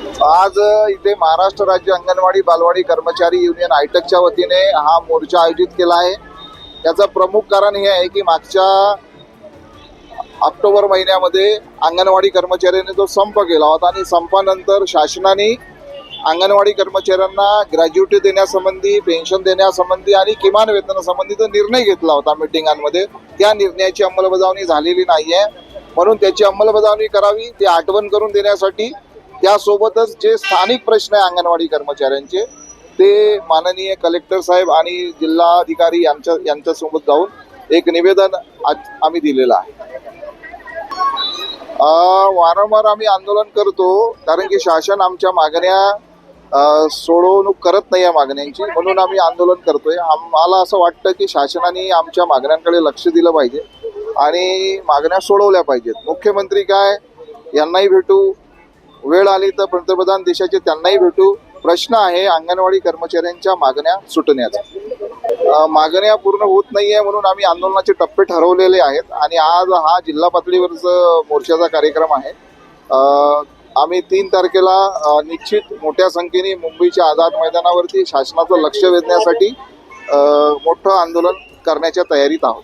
आज इथे महाराष्ट्र राज्य अंगणवाडी बालवाडी कर्मचारी युनियन आयटकच्या वतीने हा मोर्चा आयोजित केला आहे. त्याचं प्रमुख कारण हे आहे की मागच्या ऑक्टोबर महिन्यामध्ये अंगणवाडी कर्मचाऱ्यांनी जो संप केला होता आणि संपानंतर शासनाने अंगणवाडी कर्मचाऱ्यांना ग्रॅज्युएटी देण्यासंबंधी पेन्शन देण्यासंबंधी आणि किमान वेतनासंबंधी जो निर्णय घेतला होता मिटिंगांमध्ये त्या निर्णयाची अंमलबजावणी झालेली नाही आहे म्हणून त्याची अंमलबजावणी करावी ती आठवण करून देण्यासाठी त्यासोबतच जे स्थानिक प्रश्न आहे अंगणवाडी कर्मचाऱ्यांचे ते माननीय कलेक्टर साहेब आणि जिल्हाधिकारी यांच्या यांच्यासोबत जाऊन एक निवेदन आज आम्ही दिलेलं आहे. वारंवार आम्ही आंदोलन करतो कारण की शासन आमच्या मागण्या सोडवणूक करत नाही या मागण्यांची म्हणून आम्ही आंदोलन करतोय. आम्हाला असं वाटतं की शासनाने आमच्या मागण्यांकडे लक्ष दिलं पाहिजे आणि मागण्या सोडवल्या पाहिजेत. मुख्यमंत्री काय यांनाही भेटू वेळ आली तर पंतप्रधान देशाचे त्यांनाही भेटू. प्रश्न आहे अंगणवाडी कर्मचाऱ्यांच्या मागण्या सुटण्याचा. मागण्या पूर्ण होत नाही आहे म्हणून आम्ही आंदोलनाचे टप्पे ठरवलेले आहेत. आणि आज हा जिल्हा पातळीवरचा मोर्चाचा कार्यक्रम आहे. आम्ही तीन तारखेला निश्चित मोठ्या संख्येने मुंबईच्या आझाद मैदानावरती शासनाचं लक्ष वेधण्यासाठी मोठं आंदोलन करण्याच्या तयारीत आहोत.